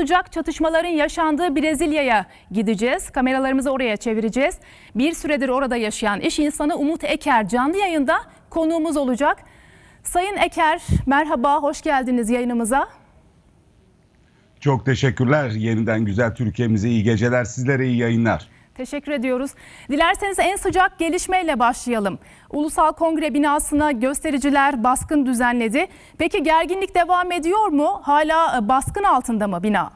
Sıcak çatışmaların yaşandığı Brezilya'ya gideceğiz. Kameralarımızı oraya çevireceğiz. Bir süredir orada yaşayan iş insanı Umut Eker canlı yayında konuğumuz olacak. Sayın Eker merhaba, hoş geldiniz yayınımıza. Çok teşekkürler. Yeniden güzel Türkiye'mize iyi geceler. Sizlere iyi yayınlar. Teşekkür ediyoruz. Dilerseniz en sıcak gelişmeyle başlayalım. Ulusal Kongre binasına göstericiler baskın düzenledi. Peki gerginlik devam ediyor mu? Hala e, baskın altında mı bina?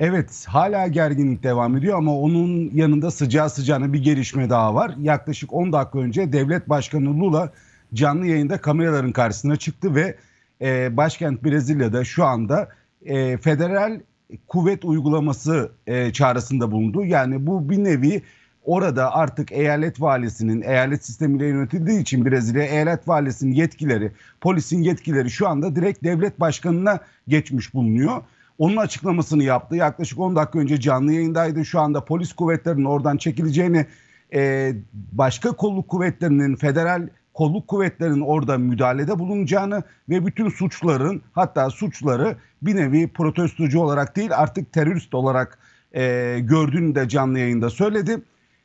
Evet hala gerginlik devam ediyor ama onun yanında sıcağı sıcağına bir gelişme daha var. Yaklaşık 10 dakika önce Devlet Başkanı Lula canlı yayında kameraların karşısına çıktı ve e, başkent Brezilya'da şu anda e, federal kuvvet uygulaması e, çağrısında bulundu. Yani bu bir nevi orada artık eyalet valisinin eyalet sistemiyle yönetildiği için Brezilya eyalet valisinin yetkileri, polisin yetkileri şu anda direkt devlet başkanına geçmiş bulunuyor. Onun açıklamasını yaptı. Yaklaşık 10 dakika önce canlı yayındaydı. Şu anda polis kuvvetlerinin oradan çekileceğini, e, başka kolluk kuvvetlerinin, federal kolluk kuvvetlerinin orada müdahalede bulunacağını ve bütün suçların hatta suçları bir nevi protestocu olarak değil artık terörist olarak e, gördüğünü de canlı yayında söyledi.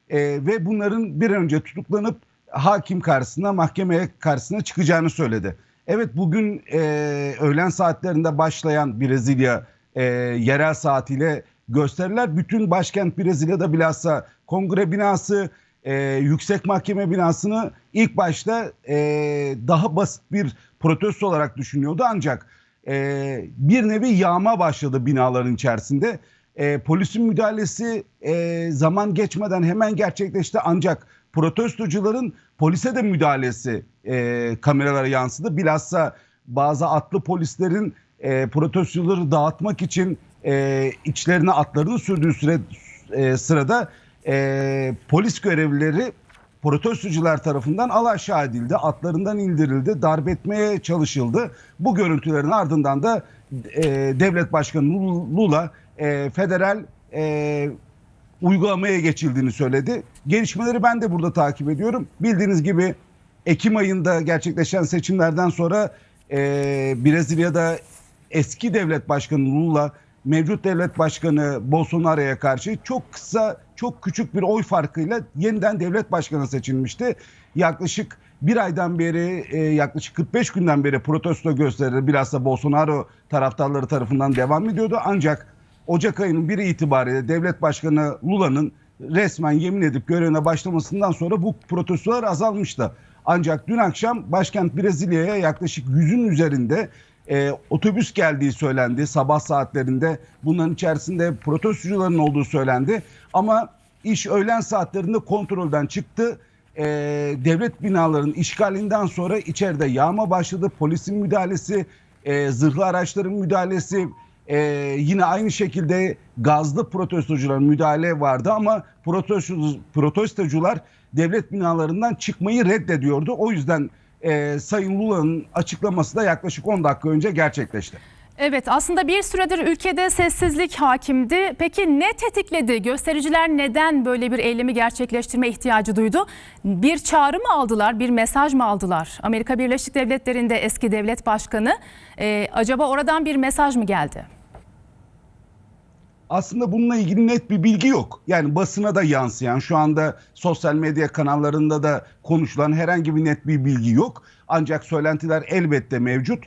E, ve bunların bir önce tutuklanıp hakim karşısına, mahkemeye karşısına çıkacağını söyledi. Evet bugün e, öğlen saatlerinde başlayan Brezilya e, yerel saatiyle gösteriler bütün başkent Brezilya'da bilhassa kongre binası, e, yüksek mahkeme binasını ilk başta e, daha basit bir protesto olarak düşünüyordu ancak e, bir nevi yağma başladı binaların içerisinde. E, polisin müdahalesi e, zaman geçmeden hemen gerçekleşti ancak protestocuların polise de müdahalesi e, kameralara yansıdı. Bilhassa bazı atlı polislerin e, protestocuları dağıtmak için e, içlerine atlarını sürdüğü süre e, sırada e, polis görevlileri protestocular tarafından alaşağı edildi. Atlarından indirildi, darp etmeye çalışıldı. Bu görüntülerin ardından da e, devlet başkanı Lula e, federal e, uygulamaya geçildiğini söyledi. Gelişmeleri ben de burada takip ediyorum. Bildiğiniz gibi Ekim ayında gerçekleşen seçimlerden sonra e, Brezilya'da eski devlet başkanı Lula mevcut devlet başkanı Bolsonaro'ya karşı çok kısa, çok küçük bir oy farkıyla yeniden devlet başkanı seçilmişti. Yaklaşık bir aydan beri, e, yaklaşık 45 günden beri protesto gösterileri bilhassa Bolsonaro taraftarları tarafından devam ediyordu. Ancak Ocak ayının biri itibariyle devlet başkanı Lula'nın resmen yemin edip görevine başlamasından sonra bu protestolar azalmıştı. Ancak dün akşam başkent Brezilya'ya yaklaşık yüzün üzerinde e, otobüs geldiği söylendi sabah saatlerinde. Bunların içerisinde protestocuların olduğu söylendi. Ama iş öğlen saatlerinde kontrolden çıktı. E, devlet binalarının işgalinden sonra içeride yağma başladı. Polisin müdahalesi, e, zırhlı araçların müdahalesi, e, yine aynı şekilde gazlı protestocuların müdahale vardı ama protesto, protestocular devlet binalarından çıkmayı reddediyordu. O yüzden e, Sayın Lula'nın açıklaması da yaklaşık 10 dakika önce gerçekleşti. Evet aslında bir süredir ülkede sessizlik hakimdi. Peki ne tetikledi? Göstericiler neden böyle bir eylemi gerçekleştirme ihtiyacı duydu? Bir çağrı mı aldılar, bir mesaj mı aldılar? Amerika Birleşik Devletleri'nde eski devlet başkanı. Ee, acaba oradan bir mesaj mı geldi? Aslında bununla ilgili net bir bilgi yok. Yani basına da yansıyan, şu anda sosyal medya kanallarında da konuşulan herhangi bir net bir bilgi yok. Ancak söylentiler elbette mevcut.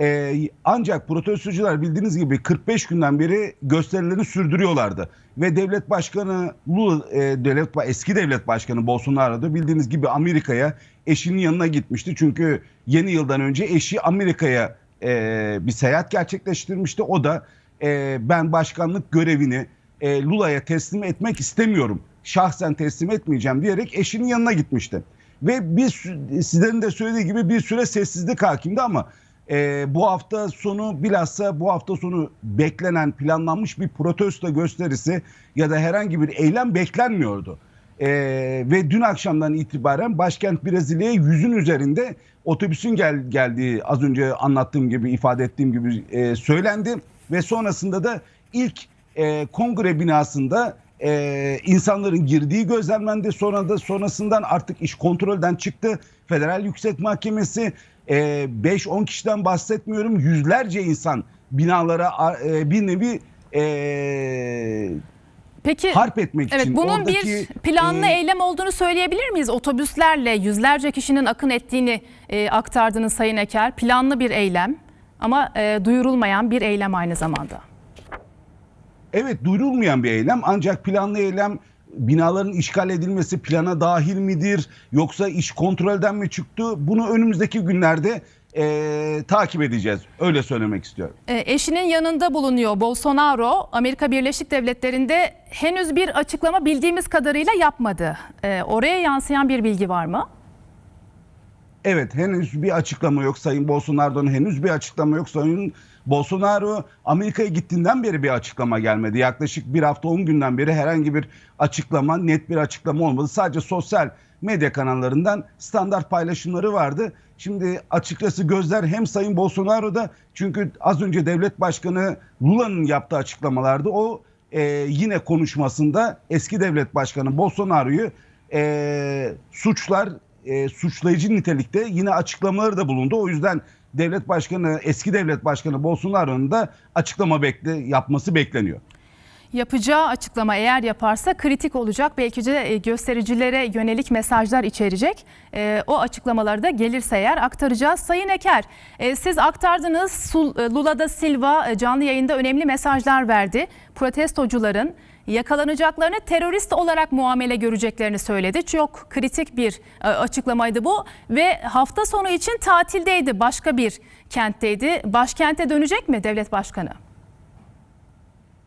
Ee, ancak protestocular bildiğiniz gibi 45 günden beri gösterilerini sürdürüyorlardı. Ve devlet başkanı Lula, e, devlet, eski devlet başkanı Bolsonaro da bildiğiniz gibi Amerika'ya eşinin yanına gitmişti. Çünkü yeni yıldan önce eşi Amerika'ya e, bir seyahat gerçekleştirmişti. O da e, ben başkanlık görevini e, Lula'ya teslim etmek istemiyorum. Şahsen teslim etmeyeceğim diyerek eşinin yanına gitmişti. Ve bir sizlerin de söylediği gibi bir süre sessizlik hakimdi ama e, bu hafta sonu bilhassa bu hafta sonu beklenen planlanmış bir protesto gösterisi ya da herhangi bir eylem beklenmiyordu. E, ve dün akşamdan itibaren başkent Brezilya'ya yüzün üzerinde otobüsün gel, geldiği az önce anlattığım gibi ifade ettiğim gibi e, söylendi ve sonrasında da ilk e, kongre binasında e, insanların girdiği gözlemlendi. Sonra da sonrasından artık iş kontrolden çıktı. Federal Yüksek Mahkemesi e, 5-10 kişiden bahsetmiyorum yüzlerce insan binalara e, bir nevi e, Peki harp etmek Evet için. bunun oradaki, bir planlı e, eylem olduğunu söyleyebilir miyiz? Otobüslerle yüzlerce kişinin akın ettiğini e, aktardınız Sayın Eker. Planlı bir eylem ama e, duyurulmayan bir eylem aynı zamanda. Evet duyurulmayan bir eylem ancak planlı eylem binaların işgal edilmesi plana dahil midir yoksa iş kontrolden mi çıktı? Bunu önümüzdeki günlerde e, takip edeceğiz. Öyle söylemek istiyorum. E, eşinin yanında bulunuyor Bolsonaro. Amerika Birleşik Devletleri'nde henüz bir açıklama bildiğimiz kadarıyla yapmadı. E, oraya yansıyan bir bilgi var mı? Evet henüz bir açıklama yok Sayın Bolsonaro'dan henüz bir açıklama yok Sayın Bolsonaro Amerika'ya gittiğinden beri bir açıklama gelmedi. Yaklaşık bir hafta 10 günden beri herhangi bir açıklama net bir açıklama olmadı. Sadece sosyal medya kanallarından standart paylaşımları vardı. Şimdi açıkçası gözler hem Sayın Bolsonaro'da çünkü az önce devlet başkanı Lula'nın yaptığı açıklamalarda o e, yine konuşmasında eski devlet başkanı Bolsonaro'yu e, suçlar e, suçlayıcı nitelikte yine açıklamaları da bulundu. O yüzden devlet başkanı eski devlet başkanı Bolsonaro'nun da açıklama bekle yapması bekleniyor. Yapacağı açıklama eğer yaparsa kritik olacak. Belki de e, göstericilere yönelik mesajlar içerecek. E, O açıklamaları da gelirse eğer aktaracağız. Sayın Eker, e, siz aktardınız. E, Lula da Silva e, canlı yayında önemli mesajlar verdi. Protestocuların yakalanacaklarını terörist olarak muamele göreceklerini söyledi. Çok kritik bir açıklamaydı bu ve hafta sonu için tatildeydi. Başka bir kentteydi. Başkente dönecek mi devlet başkanı?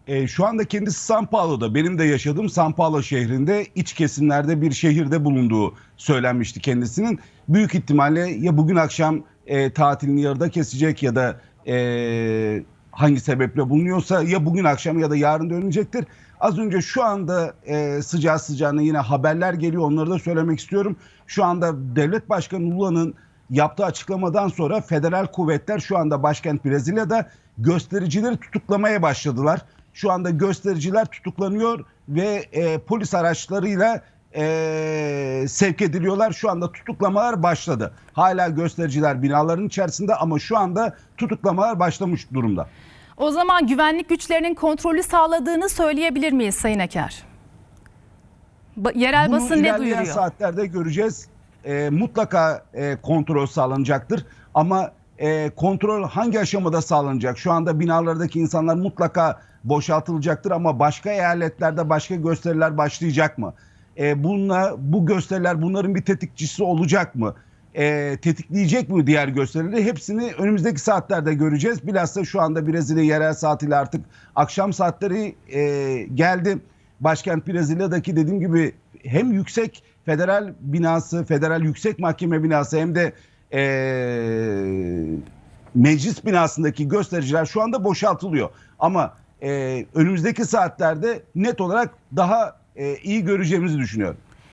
E, şu anda kendisi San Paulo'da. Benim de yaşadığım San Paulo şehrinde iç kesimlerde bir şehirde bulunduğu söylenmişti kendisinin. Büyük ihtimalle ya bugün akşam e, tatilini yarıda kesecek ya da e, hangi sebeple bulunuyorsa ya bugün akşam ya da yarın dönecektir. Az önce şu anda e, sıcağı sıcağına yine haberler geliyor onları da söylemek istiyorum. Şu anda devlet başkanı Lula'nın yaptığı açıklamadan sonra federal kuvvetler şu anda başkent Brezilya'da göstericileri tutuklamaya başladılar. Şu anda göstericiler tutuklanıyor ve e, polis araçlarıyla e, sevk ediliyorlar. Şu anda tutuklamalar başladı. Hala göstericiler binaların içerisinde ama şu anda tutuklamalar başlamış durumda. O zaman güvenlik güçlerinin kontrolü sağladığını söyleyebilir miyiz Sayın Eker? Ba- yerel Bunu basın ne duyuruyor? saatlerde göreceğiz. E, mutlaka e, kontrol sağlanacaktır. Ama e, kontrol hangi aşamada sağlanacak? Şu anda binalardaki insanlar mutlaka boşaltılacaktır ama başka eyaletlerde başka gösteriler başlayacak mı? E, bununla bu gösteriler bunların bir tetikçisi olacak mı? E, tetikleyecek mi diğer gösterileri? Hepsini önümüzdeki saatlerde göreceğiz. Bilhassa şu anda Brezilya yerel saatiyle artık akşam saatleri e, geldi. Başkent Brezilya'daki dediğim gibi hem yüksek federal binası, federal yüksek mahkeme binası hem de eee, meclis binasındaki göstericiler şu anda boşaltılıyor. Ama eee, önümüzdeki saatlerde net olarak daha eee, iyi göreceğimizi düşünüyorum.